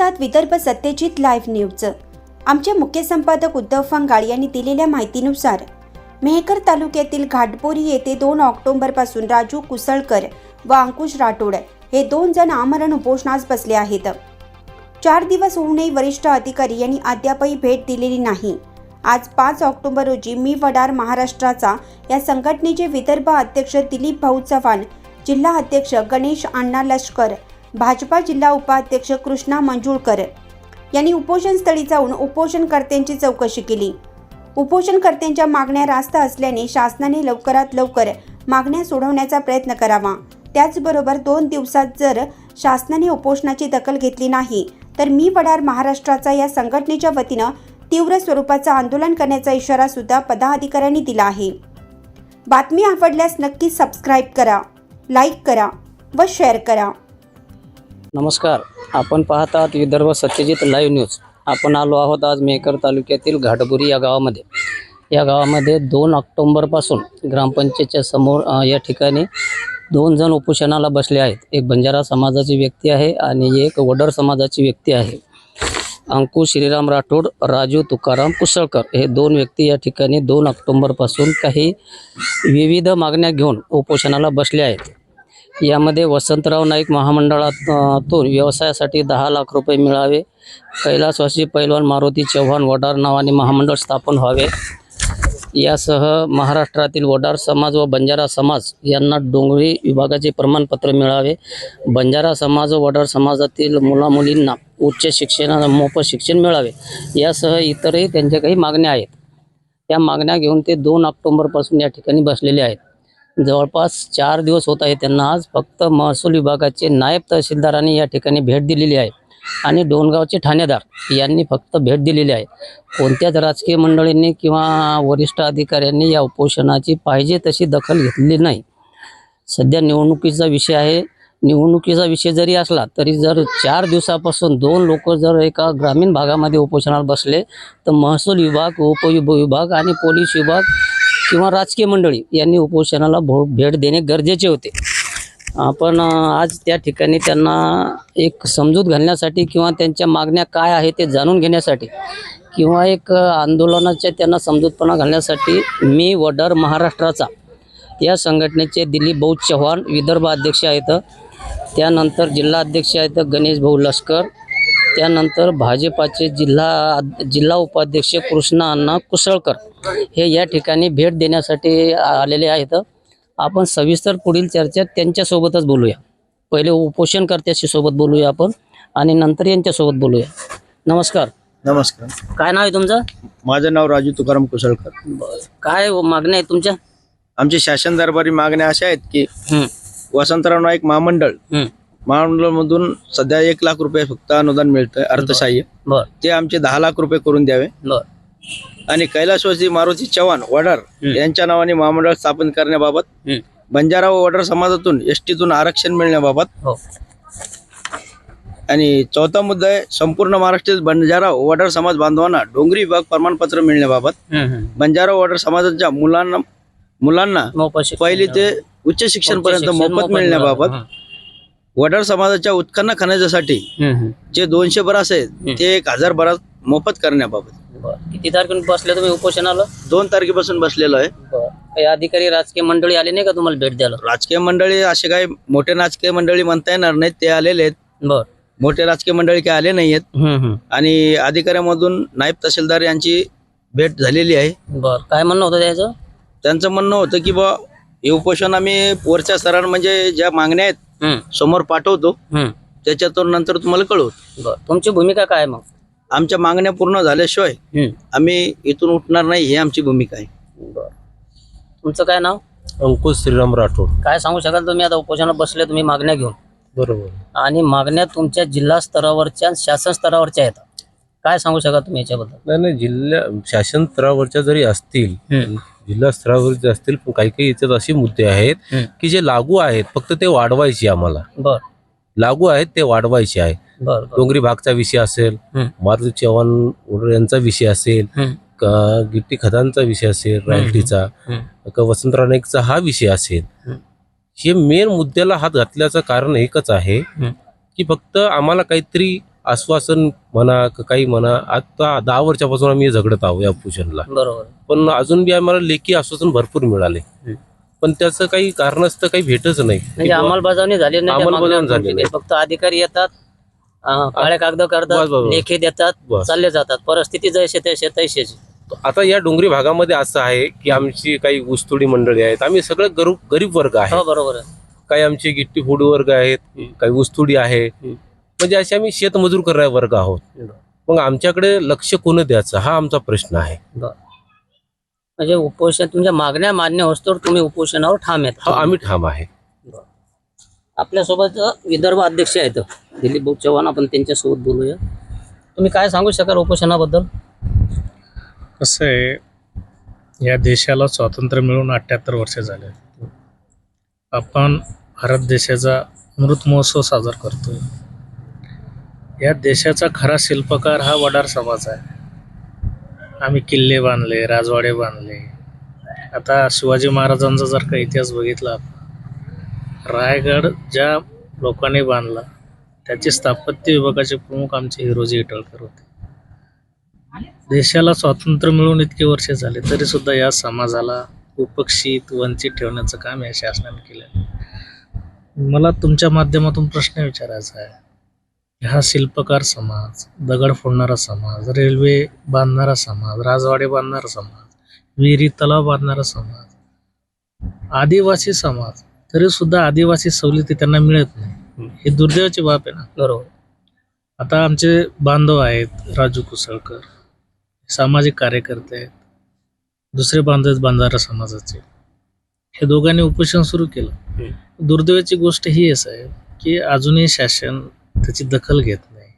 पाहतात Vidarbha Satyajit live news आमचे मुख्य संपादक उद्धव फंगाळ यांनी दिलेल्या माहितीनुसार मेहकर तालुक्यातील घाटपोरी येथे दोन ऑक्टोबरपासून राजू कुसळकर व अंकुश राठोड हे दोन जण आमरण उपोषणास बसले आहेत. चार दिवस होऊनही वरिष्ठ अधिकारी यांनी अद्यापही भेट दिलेली नाही. आज पाच ऑक्टोबर रोजी मी वडार महाराष्ट्राचा या संघटनेचे विदर्भ अध्यक्ष दिलीप भाऊ चव्हाण जिल्हा अध्यक्ष गणेश अण्णा लष्कर भाजपा जिल्हा उपाध्यक्ष कृष्णा मंजुळकर यांनी उपोषणस्थळी जाऊन उपोषणकर्त्यांची चौकशी केली. उपोषणकर्त्यांच्या मागण्या रास्त असल्याने शासनाने लवकरात लवकर मागण्या सोडवण्याचा प्रयत्न करावा. त्याचबरोबर दोन दिवसात जर शासनाने उपोषणाची दखल घेतली नाही तर मी वडार महाराष्ट्राचा या संघटनेच्या वतीनं तीव्र स्वरूपाचं आंदोलन करण्याचा इशारा सुद्धा पदाधिकाऱ्यांनी दिला आहे. बातमी आवडल्यास नक्की सबस्क्राईब करा लाईक करा व शेअर करा. नमस्कार. आपण पाहत आहात विदर्भ सत्यजित लाईव्ह न्यूज आपण आलो आहोत आज मेकर तालुक्यातील घाटबुरी या गावामध्ये. या गावामध्ये दोन ऑक्टोंबरपासून ग्रामपंचायतच्या समोर या ठिकाणी दोन जण उपोषणाला बसले आहेत. एक बंजारा समाजाची व्यक्ती आहे आणि एक वडर समाजाची व्यक्ती आहे. अंकुश श्रीराम राठोड राजू तुकाराम कुसळकर हे दोन व्यक्ती या ठिकाणी दोन ऑक्टोंबरपासून काही विविध मागण्या घेऊन उपोषणाला बसले आहेत. यामध्ये वसंतराव नाईक महामंडळातून व्यवसायासाठी दहा लाख रुपये मिळावे. कैलासवासी पैलवान मारुती चव्हाण वडार नावाने महामंडळ स्थापन व्हावे. यासह महाराष्ट्रातील वडार समाज व बंजारा समाज यांना डोंगरी विभागाचे प्रमाणपत्र मिळावे. बंजारा समाज व वडार समाजातील मुलामुलींना उच्च शिक्षणा मोफत शिक्षण मिळावे. यासह इतरही त्यांच्या काही मागण्या आहेत. त्या मागण्या घेऊन ते दोन ऑक्टोंबरपासून या ठिकाणी बसलेले आहेत. जवळपास चार दिवस होत आहे त्यांना आज फक्त महसूल विभागाचे नायब तहसीलदारांनी या ठिकाणी भेट दिलेली आहे. आणि डोणगावचे ठाणेदार यांनी फक्त भेट दिलेली आहे. कोणत्याच राजकीय मंडळींनी किंवा वरिष्ठ अधिकाऱ्यांनी या उपोषणाची पाहिजे तशी दखल घेतलेली नाही. सध्या निवडणुकीचा विषय आहे. निवडणुकीचा विषय जरी असला तरी जर चार दिवसापासून दोन लोक जर एका ग्रामीण भागामध्ये उपोषणाला बसले तर महसूल विभाग उपविभाग आणि पोलीस विभाग किंवा राजकीय मंडळी यांनी उपोषणाला भो भेट देणे गरजेचे होते. आपण आज त्या ठिकाणी त्यांना एक समजूत घालण्यासाठी किंवा त्यांच्या मागण्या काय आहे ते जाणून घेण्यासाठी किंवा एक आंदोलनाच्या त्यांना समजूतपणा घालण्यासाठी मी वडर महाराष्ट्राचा या संघटनेचे दिलीप भाऊ चव्हाण विदर्भ अध्यक्ष आहेत. त्यानंतर जिल्हा अध्यक्ष आहेत गणेश भाऊ लष्कर त्यानंतर भाजपाचे जिल्हा जिल्हा उपाध्यक्ष कृष्णा अण्णा कुसळकर हे या ठिकाणी भेट देण्यासाठी आलेले आहेत. आपण सविस्तर पुढील चर्चा त्यांच्यासोबतच बोलूया. पहिले उपोषणकर्त्याशी सोबत बोलूया आपण आणि नंतर यांच्यासोबत बोलूया. नमस्कार. नमस्कार. काय नाव आहे तुमचं? माझं नाव राजू तुकाराम कुसळकर. काय मागण्या आहे तुमच्या? आमची शासन दरबारी मागण्या अशा आहेत की वसंतराव नाईक महामंडळ. महामंडळमधून सध्या एक लाख रुपये फक्त अनुदान मिळतंय अर्थसहाय्य. बर. ते आमचे दहा लाख रुपये करून द्यावे. बर. आणि कैलासवासी मारुती चव्हाण वडार. यांच्या नावाने महामंडळ स्थापन करण्याबाबत बंजारा व वडार समाजातून एस टीतून आरक्षण मिळण्याबाबत हो. आणि चौथा मुद्दा आहे संपूर्ण महाराष्ट्रातील बंजारा वडार समाज बांधवांना डोंगरी विभाग प्रमाणपत्र मिळण्याबाबत. बंजारा वडार समाजाच्या मुलांना मुलांना. पहिली ते उच्च शिक्षण पर्यंत मोफत मिळण्याबाबत वडार समाजाच्या उत्खनन खनिजासाठी. जे दोनशे बरास आहेत. ते एक हजार बरास मोफत करण्याबाबत बरं. किती तारखेला बसले तुम्ही उपोषणाला दोन तारखेपासून बसलेलो आहे बरं. काही अधिकारी राजकीय मंडळी आले नाही का तुम्हाला भेट द्यायला राजकीय मंडळी असे काही मोठे राजकीय मंडळी म्हणता येणार नाहीत ते आलेले आहेत बर मोठे राजकीय मंडळी काही आले नाही आहेत. आणि अधिकाऱ्यांमधून नायब तहसीलदार यांची भेट झालेली आहे बर काय म्हणणं होतं त्याचं त्यांचं म्हणणं होतं की बा हे उपोषण आम्ही वरच्या स्तरावर म्हणजे ज्या मागण्या आहेत हं, समोर पाठवतो. त्याच्यातून नंतर तुम्हाला कळवतो. तुमची भूमिका काय आहे मग? आमच्या मागण्या पूर्ण झाल्याशिवाय. आम्ही इथून उठणार नाही ही आमची भूमिका आहे. बर. तुमचं काय नाव? अंकुश श्रीराम राठोड. काय सांगू शकाल तुम्ही? आता उपोषणाला बसले तुम्ही मागण्या घेऊन. बरोबर. आणि मागण्या तुमच्या जिल्हा स्तरावरच्या शासन स्तरावरच्या आहेत. काय सांगू शकाल तुम्ही याच्याबद्दल? नाही नाही जिल्ह्या शासन स्तरावरच्या जरी असतील. जिल्हा स्तरावरचे असतील पण काही काही याच्यात असे मुद्दे आहेत. की जे लागू आहेत फक्त ते वाढवायचे आम्हाला बर लागू आहेत ते वाढवायचे आहे डोंगरी भागचा विषय असेल. मारुती चव्हाण यांचा विषय असेल. का गिट्टी खतांचा विषय असेल रॉयल्टीचा. का वसंतराव नाईकचा हा विषय असेल हं. मेन मुद्द्याला हात घातल्याचं कारण एकच आहे. की फक्त आम्हाला काहीतरी आश्वासन म्हणा क- काही म्हणा आता दहा वर्षापासून आम्ही झगडत आहोत या उपोषणला बरोबर. पण अजून बी आम्हाला लेखी आश्वासन भरपूर मिळाले. हम्म. पण त्याचं काही कारणास्तव काही भेटच नाही. म्हणजे अंमलबजावणी झाली नाही त्या अंमलबजावणी मागण्या झाली तुमची. फक्त अधिकारी येतात अं, काळे कागद बस, करतात बस, बस. लेखी देतात बस. चालले जातात. परिस्थिती जैसे तैसे तैसेच. आता या डोंगरी भागामध्ये असं आहे की आमची काही ऊसतोडी मंडळी आहेत. आम्ही सगळं गरीब गरीब वर्ग आहे. हो बरोबर आहे. काही आमचे गिट्टी फोड वर्ग आहेत काही ऊसतोडी आहे. हम्म. म्हणजे असे आम्ही शेतमजूर करणारे वर्ग आहोत. मग आमच्याकडे लक्ष कोण द्यायचं? हा आमचा प्रश्न आहे. म्हणजे उपोषण तुमच्या मागण्या मान्य होतोर तुम्ही उपोषणावर ठाम आहेत. हा आम्ही ठाम आहे. आपल्यासोबत विदर्भ अध्यक्ष आहेत. दिलीप भाऊ चव्हाण आपण त्यांच्यासोबत बोलूया. तुम्ही काय सांगू शकाल उपोषणाबद्दल? कसं आहे या देशाला स्वातंत्र्य मिळून अठ्ठ्याहत्तर वर्ष झाले आपण भारत देशाचा अमृत महोत्सव साजरा करतोय. या देशाचा खरा शिल्पकार हा वडार समाज आहे. आम्ही किल्ले बांधले राजवाडे बांधले. आता शिवाजी महाराजांचा जर का इतिहास बघितला रायगड ज्या लोकांनी बांधला त्याचे स्थापत्य विभागाचे प्रमुख आमचे हिरोजी इटळकर होते. देशाला स्वातंत्र्य मिळून इतके वर्ष झाले तरी सुद्धा या समाजाला उपेक्षित वंचित ठेवण्याचं काम या शासनाने केलं मला तुमच्या माध्यमातून प्रश्न विचारायचा आहे. हा शिल्पकार समाज दगड फोडणारा समाज रेल्वे बांधणारा समाज राजवाडे बांधणारा समाज विहिरी तलाव बांधणारा समाज आदिवासी समाज तरी सुद्धा आदिवासी सवलती त्यांना मिळत नाही. ही दुर्दैवाची बाब आहे ना? बरोबर. आता आमचे बांधव आहेत राजू कुसळकर सामाजिक कार्यकर्ते आहेत. दुसरे बांधव आहेत बंजारा समाजाचे. हे दोघांनी उपोषण सुरू केलं. दुर्दैवाची गोष्ट ही आहे आहे की अजूनही शासन त्याची दखल घेत नाही.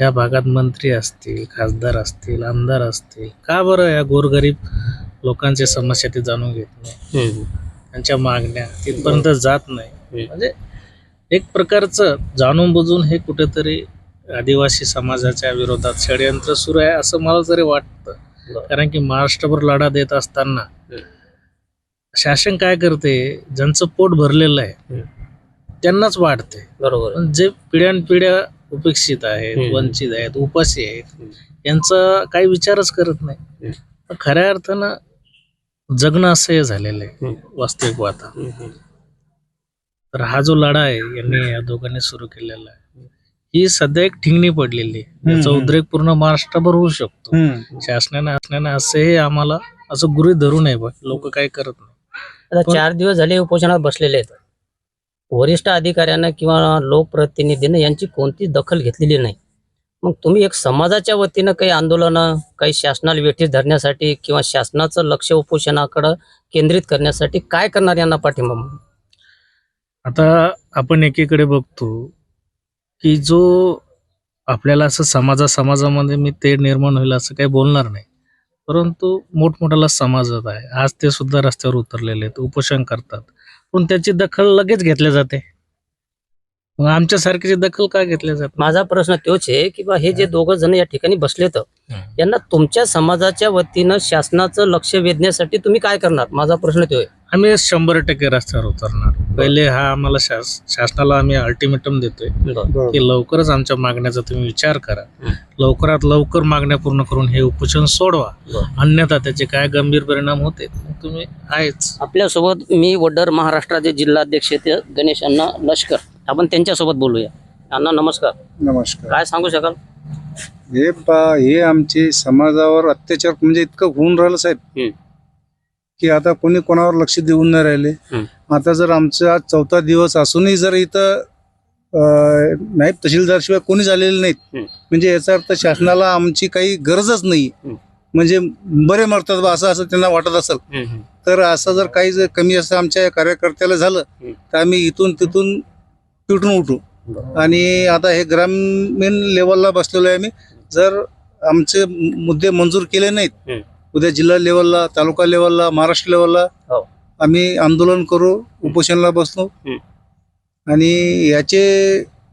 या भागात मंत्री असतील खासदार असतील आमदार असतील का बरं या गोरगरीब लोकांच्या समस्या ते जाणून घेत नाही? त्यांच्या मागण्या तिथपर्यंत जात नाही. म्हणजे एक प्रकारचं जाणून बुजून हे कुठेतरी आदिवासी समाजाच्या विरोधात षडयंत्र सुरू आहे असं मला तरी वाटतं. कारण की महाराष्ट्रभर लढा देत असताना शासन काय करते? ज्यांचं पोट भरलेलं आहे त्यांनाच वाढते. बरोबर. पण जे पिढ्यानपिढ्या उपेक्षित आहेत हम्म. वंचित आहेत उपाशी आहेत यांचा काही विचारच करत नाही. पण खऱ्या अर्थानं जगणं असह्य झालेलं आहे हम्म. वास्तविक वाता तर हा जो लढा आहे यांनी या दोघांनी सुरू केलेला आहे ही सध्या एक ठिंगणी पडलेली आहे. याचा उद्रेक पूर्ण महाराष्ट्रभर होऊ शकतो. शासनाने असण्याने असे आम्हाला असं गृहीत धरू नये बा. लोक काय करत नाही. आता चार दिवस झाले उपोषणात बसलेले आहेत. वरिष्ठ अधिकाऱ्यांना किंवा लोकप्रतिनिधीनं यांची कोणतीच दखल घेतलेली नाही. मग तुम्ही एक समाजाच्या वतीनं काही आंदोलनं काही शासनाला वेठीस धरण्यासाठी किंवा शासनाचं लक्ष उपोषणाकडं केंद्रित करण्यासाठी काय करणार यांना पाठिंबा म्हणून? आता आपण एकीकडे बघतो की जो आपल्याला असं समाजा समाजामध्ये मी ते निर्माण होईल असं काही बोलणार नाही. परंतु मोठमोठाला समाजात आहे. आज ते सुद्धा रस्त्यावर उतरलेले आहेत उपोषण करतात. पण त्याची दखल लगेच घेतल्या जाते. मग आमच्यासारखीची दखल का घेतल्या जात माझा प्रश्न तोच आहे की बा हे जे दोघं जण या ठिकाणी बसलेत यांना तुमच्या समाजाच्या वतीनं शासनाचं लक्ष वेधण्यासाठी तुम्ही काय करणार? माझा प्रश्न तो आहे आम्ही शंभर टक्के रस्त्यावर उतरणार. पहिले हा आम्हाला शास शासनाला आम्ही अल्टिमेटम देतोय की लवकरच आमच्या मागण्याचा तुम्ही विचार करा. लवकरात लवकर मागण्या पूर्ण करून हे उपोषण सोडवा. अन्यथा त्याचे काय गंभीर परिणाम होते तुम्ही आहेच. आपल्यासोबत मी वडर महाराष्ट्राचे जिल्हाध्यक्ष ते गणेश अण्णा लष्कर. आपण त्यांच्यासोबत बोलूया. अण्णा नमस्कार. नमस्कार. काय सांगू शकाल? हे पा हे आमचे समाजावर अत्याचार म्हणजे इतकं होऊन राहिलं साहेब. की आता कोणी कोणावर लक्ष देऊन नाही राहिले. आता जर आमचा आज चौथा दिवस असूनही जर इथं अं, नायब तहसीलदारशिवाय कोणी झालेले नाहीत. म्हणजे याचा अर्थ शासनाला आमची काही गरजच नाही हम्म. म्हणजे बरे मरतात बा असं असं त्यांना वाटत असेल तर असं जर काही जर कमी असं आमच्या कार्यकर्त्याला झालं हम्म. तर आम्ही इथून तिथून पिटून उठू आणि आता हे ग्रामीण लेवलला बसलेलो आहे आम्ही जर आमचे मुद्दे मंजूर केले नाहीत हम्म. उद्या जिल्हा लेवलला तालुका लेवलला महाराष्ट्र लेवलला हो. आम्ही आंदोलन करू उपोषणाला हम्म. आणि याचे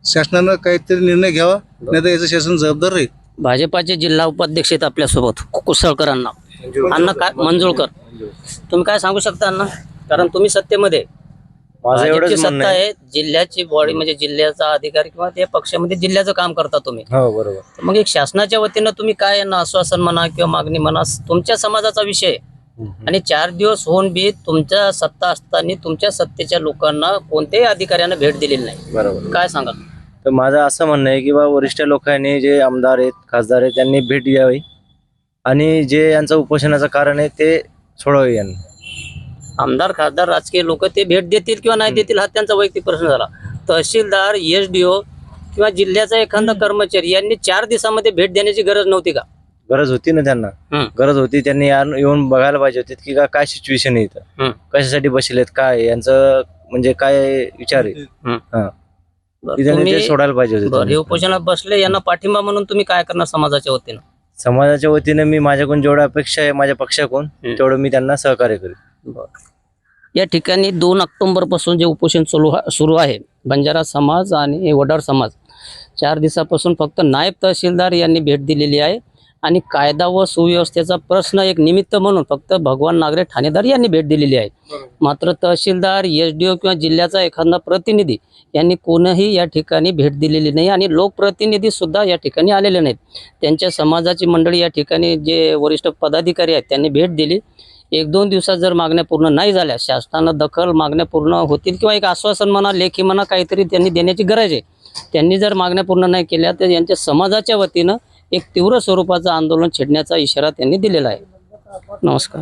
शासनानं काहीतरी निर्णय घ्यावा नाही तर याचं शासन जबाबदार राहील भाजपाचे जिल्हा उपाध्यक्ष आहेत आपल्यासोबत कुसळकर अण्णा अण्णा काय मंजुळकर तुम्ही काय सांगू शकता अण्णा कारण तुम्ही सत्तेमध्ये आहे. माझं भाजपची एवढंच म्हणणं सत्ता आहे. आहे जिल्ह्याची बॉडी म्हणजे जिल्ह्याचा अधिकारी किंवा त्या पक्षामध्ये जिल्ह्याचं काम करता तुम्ही. हो बरोबर. तर मग एक शासनाच्या वतीनं तुम्ही काय यांना आश्वासन म्हणा किंवा मागणी म्हणा तुमच्या समाजाचा विषय. आहे. आणि चार दिवस होऊन बी तुमच्या सत्ता असताना तुमच्या सत्तेच्या लोकांना कोणत्याही अधिकाऱ्यानं भेट दिलेली नाही. बरोबर. काय सांगाल? तर माझं असं म्हणणं आहे की बा वरिष्ठ लोकांनी जे आमदार आहेत खासदार आहेत त्यांनी भेट द्यावी आणि जे यांचं उपोषणाचं कारण आहे ते सोडावे यांनी. आमदार खासदार राजकीय लोक ते भेट देतील किंवा नाही देतील हा त्यांचा वैयक्तिक प्रश्न झाला. तहसीलदार एस डी ओ किंवा जिल्ह्याचा एखादा कर्मचारी यांनी चार दिवसामध्ये भेट देण्याची गरज नव्हती का? गरज होती ना त्यांना. गरज होती त्यांनी येऊन बघायला पाहिजे होते की काय सिच्युएशन आहे. इथं. कशासाठी बसलेत काय यांचं म्हणजे काय विचार आहे? सोडायला पाहिजे हे. उपोषणात बसले यांना पाठिंबा म्हणून तुम्ही काय करणार समाजाच्या वतीनं? समाजाच्या वतीने मी माझ्याकडून जेवढा अपेक्षा आहे माझ्या पक्षाकडून. तेवढं मी त्यांना सहकार्य करेन. या ठिकाणी दोन ऑक्टोबरपासून जे उपोषण चालू हा- सुरू आहे बंजारा समाज आणि वडार समाज चार दिवसापासून फक्त नायब तहसीलदार यांनी भेट दिलेली आहे. आणि कायदा व सुव्यवस्थेचा प्रश्न एक निमित्त म्हणून फक्त भगवान नागरे ठाणेदार यांनी भेट दिलेली आहे. मात्र तहसीलदार एस डी ओ किंवा जिल्ह्याचा एखादा प्रतिनिधी यांनी कोणीही या ठिकाणी भेट दिलेली नाही आणि लोकप्रतिनिधी सुद्धा या ठिकाणी आलेले नाहीत. त्यांच्या समाजाची मंडळी या ठिकाणी जे वरिष्ठ पदाधिकारी आहेत त्यांनी भेट दिली. एक दोन दिवसात जर मागण्या पूर्ण नाही झाल्या शासनानं दखल मागण्या पूर्ण होतील किंवा एक आश्वासन म्हणा लेखी म्हणा काहीतरी त्यांनी देण्याची गरज आहे. त्यांनी जर मागण्या पूर्ण नाही केल्या तर यांच्या समाजाच्या वतीनं एक तीव्र स्वरूपाचं आंदोलन छेडण्याचा इशारा त्यांनी दिलेला आहे. नमस्कार.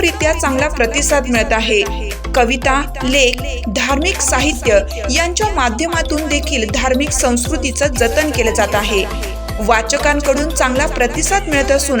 उत्तमरित्या चांगला प्रतिसाद मिळत आहे. कविता लेख धार्मिक साहित्य यांच्या माध्यमातून देखील धार्मिक संस्कृतीचं जतन केलं जात आहे. वाचकांकडून चांगला प्रतिसाद मिळत असून